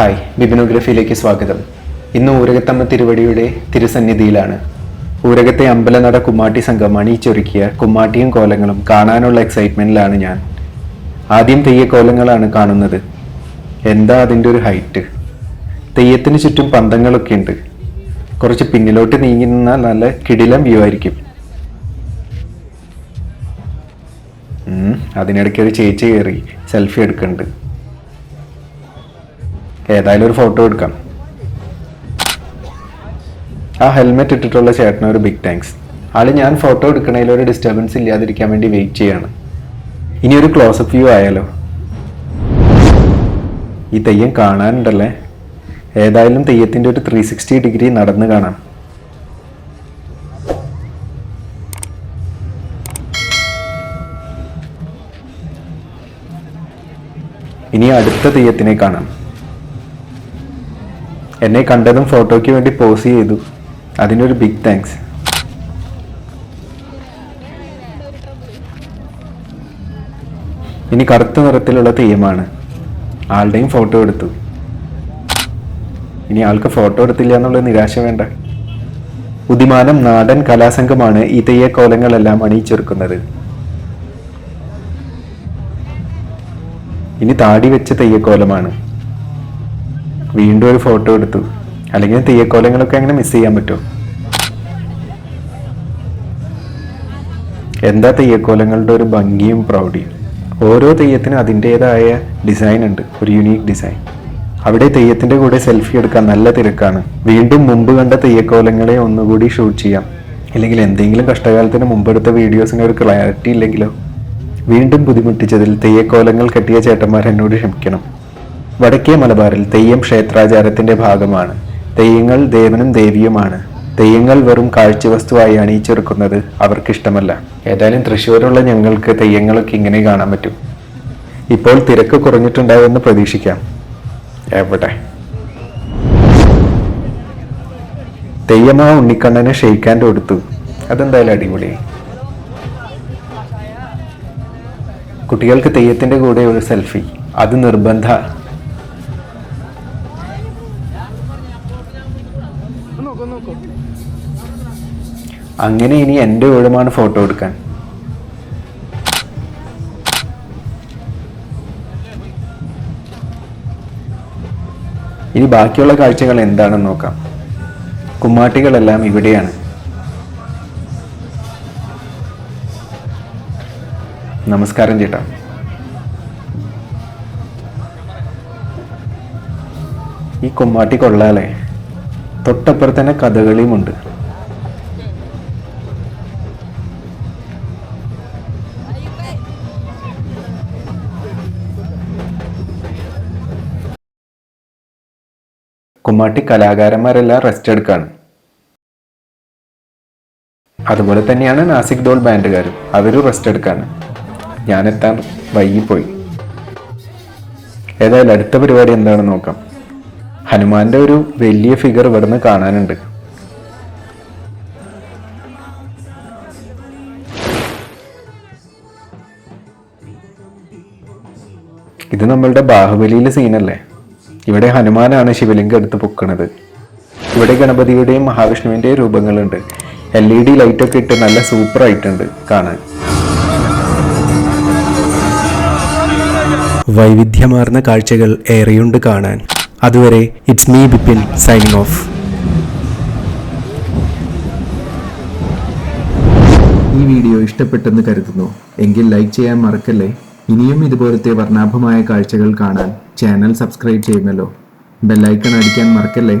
Hi ബിബിനോഗ്രഫിയിലേക്ക് സ്വാഗതം. ഇന്ന് ഊരകത്തമ്മ തിരുവടിയുടെ തിരുസന്നിധിയിലാണ്. ഊരകത്തെ അമ്പലനട കുമ്മാട്ടി സംഘം അണിയിച്ചൊരുക്കിയ കുമ്മാട്ടിയും കോലങ്ങളും കാണാനുള്ള എക്സൈറ്റ്മെന്റിലാണ് ഞാൻ. ആദ്യം തെയ്യക്കോലങ്ങളാണ് കാണുന്നത്. എന്താ അതിന്റെ ഒരു ഹൈറ്റ് തെയ്യത്തിന് ചുറ്റും പന്തങ്ങളൊക്കെ ഉണ്ട്. കുറച്ച് പിന്നിലോട്ട് നീങ്ങി നിന്നാൽ നല്ല കിടിലം വ്യൂ ആയിരിക്കും. അതിനിടയ്ക്ക് ഒരു ചേച്ചി കയറി സെൽഫി എടുക്കുന്നുണ്ട്. ഏതായാലും ഒരു ഫോട്ടോ എടുക്കാം. ആ ഹെൽമെറ്റ് ഇട്ടിട്ടുള്ള ചേട്ടന് ഒരു ബിഗ് താങ്ക്സ് ആൾ ഞാൻ ഫോട്ടോ എടുക്കണതിൽ ഒരു ഡിസ്റ്റർബൻസ് ഇല്ലാതിരിക്കാൻ വേണ്ടി വെയിറ്റ് ചെയ്യാണ്. ഇനി ഒരു ക്ലോസപ്പ് വ്യൂ ആയാലോ? ഈ തെയ്യം കാണാനുണ്ടല്ലേ? ഏതായാലും തെയ്യത്തിന്റെ ഒരു ത്രീ സിക്സ്റ്റി ഡിഗ്രി നടന്ന് കാണാം. ഇനി അടുത്ത തെയ്യത്തിനെ കാണാം. എന്നെ കണ്ടതും ഫോട്ടോയ്ക്ക് വേണ്ടി പോസ് ചെയ്തു. അതിനൊരു ബിഗ് താങ്ക്സ് ഇനി കറുത്ത നിറത്തിലുള്ള തെയ്യമാണ്. ആളുടെയും ഫോട്ടോ എടുത്തു. ഇനി ആൾക്ക് ഫോട്ടോ എടുത്തില്ല എന്നുള്ള നിരാശ വേണ്ട. ഉദിമാനം നാടൻ കലാസംഘമാണ് ഈ തെയ്യക്കോലങ്ങളെല്ലാം അണിയിച്ചൊരുക്കുന്നത്. ഇനി താടി വെച്ച തെയ്യക്കോലമാണ്. വീണ്ടും ഒരു ഫോട്ടോ എടുത്തു. അല്ലെങ്കിൽ തെയ്യക്കോലങ്ങളൊക്കെ അങ്ങനെ മിസ് ചെയ്യാൻ പറ്റുമോ എന്താ തെയ്യക്കോലങ്ങളുടെ ഒരു ഭംഗിയും പ്രൗഢിയും? ഓരോ തെയ്യത്തിനും അതിന്റെതായ ഡിസൈൻ ഉണ്ട്. ഒരു യുണീക്ക് ഡിസൈൻ അവിടെ തെയ്യത്തിന്റെ കൂടെ സെൽഫി എടുക്കാൻ നല്ല തിരക്കാണ്. വീണ്ടും മുമ്പ് കണ്ട തെയ്യക്കോലങ്ങളെ ഒന്നുകൂടി ഷൂട്ട് ചെയ്യാം. ഇല്ലെങ്കിൽ എന്തെങ്കിലും കഷ്ടകാലത്തിന് മുമ്പെടുത്ത വീഡിയോസിന് ഒരു ക്ലാരിറ്റി ഇല്ലെങ്കിലോ? വീണ്ടും ബുദ്ധിമുട്ടിച്ചതിൽ തെയ്യക്കോലങ്ങൾ കെട്ടിയ ചേട്ടന്മാർ എന്നോട് ക്ഷമിക്കണം. വടക്കേ മലബാറിൽ തെയ്യം ക്ഷേത്രാചാരത്തിന്റെ ഭാഗമാണ്. തെയ്യങ്ങൾ ദേവനും ദേവിയുമാണ്. തെയ്യങ്ങൾ വെറും കാഴ്ചവസ്തുവായി അണിയിച്ചെടുക്കുന്നത് അവർക്കിഷ്ടമല്ല. ഏതായാലും തൃശ്ശൂരുള്ള ഞങ്ങൾക്ക് തെയ്യങ്ങളൊക്കെ ഇങ്ങനെ കാണാൻ പറ്റും. ഇപ്പോൾ തിരക്ക് കുറഞ്ഞിട്ടുണ്ടാവുമെന്ന് പ്രതീക്ഷിക്കാം. എവിടെ? തെയ്യമാ ഉണ്ണിക്കണ്ണനെ ഷെയ്ക്കാന്റെ കൊടുത്തു അതെന്തായാലും അടിപൊളി. കുട്ടികൾക്ക് തെയ്യത്തിന്റെ കൂടെ ഒരു സെൽഫി. അത് നിർബന്ധ. അങ്ങനെ ഇനി എന്റെ വീടുമാണ് ഫോട്ടോ എടുക്കാൻ. ഇനി ബാക്കിയുള്ള കാഴ്ചകൾ എന്താണെന്ന് നോക്കാം. കുമ്മാട്ടികളെല്ലാം ഇവിടെയാണ്. നമസ്കാരം ചേട്ടാ. ഈ കുമ്മാട്ടി കൊള്ളാലേ തൊട്ടപ്പുറത്ത് തന്നെ കഥകളിയുമുണ്ട്. കുമ്മാട്ടി കലാകാരന്മാരെല്ലാം റെസ്റ്റ് എടുക്കാണ്. അതുപോലെ തന്നെയാണ് നാസിക് ദോൾ ബാൻഡുകാരും അവരും റെസ്റ്റ് എടുക്കാണ്. ഞാനെത്താൻ വൈകിപ്പോയി. ഏതായാലും അടുത്ത പരിപാടി എന്താണെന്ന് നോക്കാം. ഹനുമാന്റെ ഒരു വലിയ ഫിഗർ ഇവിടുന്ന് കാണാനുണ്ട്. ഇത് നമ്മളുടെ ബാഹുബലിയിലെ സീനല്ലേ ഇവിടെ ഹനുമാനാണ് ശിവലിംഗം എടുത്ത് പൊക്കണത്. ഇവിടെ ഗണപതിയുടെയും മഹാവിഷ്ണുവിന്റെയും രൂപങ്ങളുണ്ട്. എൽ ഇ ഡി ലൈറ്റൊക്കെ ഇട്ട് നല്ല സൂപ്പർ ആയിട്ടുണ്ട് കാണാൻ. വൈവിധ്യമാർന്ന കാഴ്ചകൾ ഏറെയുണ്ട് കാണാൻ. അതുവരെ it's me Bipin signing off. ഈ വീഡിയോ ഇഷ്ടപ്പെട്ടെന്ന് കരുതുന്നു. എങ്കിൽ ലൈക്ക് ചെയ്യാൻ മറക്കല്ലേ? ഇനിയും ഇതുപോലത്തെ വർണാഭമായ കാഴ്ചകൾ കാണാൻ ചാനൽ സബ്സ്ക്രൈബ് ചെയ്യുമല്ലോ ബെല്ലൈക്കൺ അടിക്കാൻ മറക്കല്ലേ?